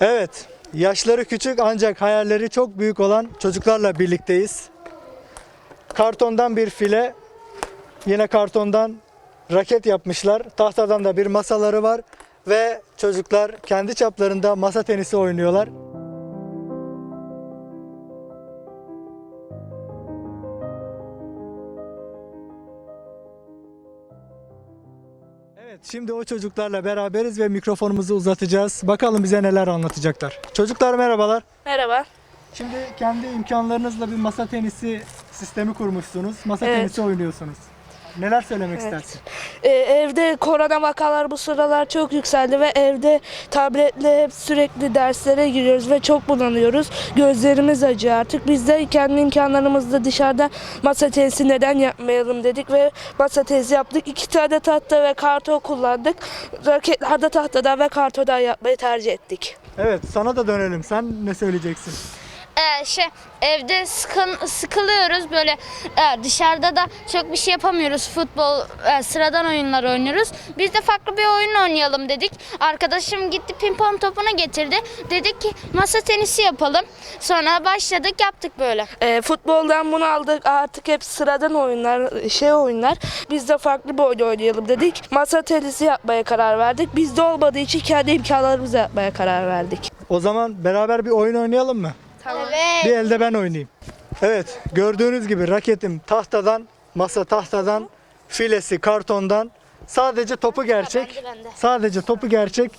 Evet, yaşları küçük ancak hayalleri çok büyük olan çocuklarla birlikteyiz. Kartondan bir file, yine kartondan raket yapmışlar. Tahtadan da bir masaları var ve çocuklar kendi çaplarında masa tenisi oynuyorlar. Evet, şimdi o çocuklarla beraberiz ve mikrofonumuzu uzatacağız. Bakalım bize neler anlatacaklar. Çocuklar merhabalar. Merhaba. Şimdi kendi imkanlarınızla bir masa tenisi sistemi kurmuşsunuz. Masa Evet. tenisi oynuyorsunuz. Neler söylemek istersin? Ee, evde korona vakalar bu sıralar çok yükseldi ve evde tabletle hep sürekli derslere giriyoruz ve çok bulanıyoruz. Gözlerimiz acıyor artık. Biz de kendi imkanlarımızla dışarıda masa tenisi neden yapmayalım dedik ve masa tenisi yaptık. İki tane tahta ve karton kullandık. Raketlerde tahtadan ve kartondan yapmayı tercih ettik. Evet, sana da dönelim. Sen ne söyleyeceksin? Ee, şey evde sıkın, sıkılıyoruz böyle. E, dışarıda da çok bir şey yapamıyoruz. Futbol e, sıradan oyunlar oynuyoruz. Biz de farklı bir oyun oynayalım dedik. Arkadaşım gitti pimpon topunu getirdi. Dedik ki masa tenisi yapalım. Sonra başladık yaptık böyle. E, futboldan bunu aldık. Artık hep sıradan oyunlar şey oyunlar. Biz de farklı bir oyun oynayalım dedik. Masa tenisi yapmaya karar verdik. Bizde olmadığı için kendi imkanlarımızla yapmaya karar verdik. O zaman beraber bir oyun oynayalım mı? Evet Bir elde ben oynayayım. Evet, gördüğünüz gibi raketim tahtadan, masa tahtadan, filesi kartondan. Sadece topu gerçek. Sadece topu gerçek.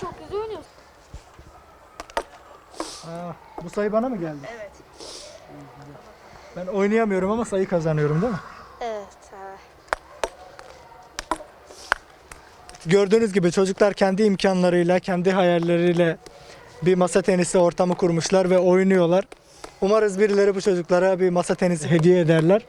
çok güzel oynuyorsun Aa, bu sayı bana mı geldi? Evet. Ben oynayamıyorum ama sayı kazanıyorum değil mi? evet Gördüğünüz gibi çocuklar kendi imkanlarıyla, kendi hayalleriyle bir masa tenisi ortamı kurmuşlar ve oynuyorlar. Umarız birileri bu çocuklara bir masa tenisi hediye ederler.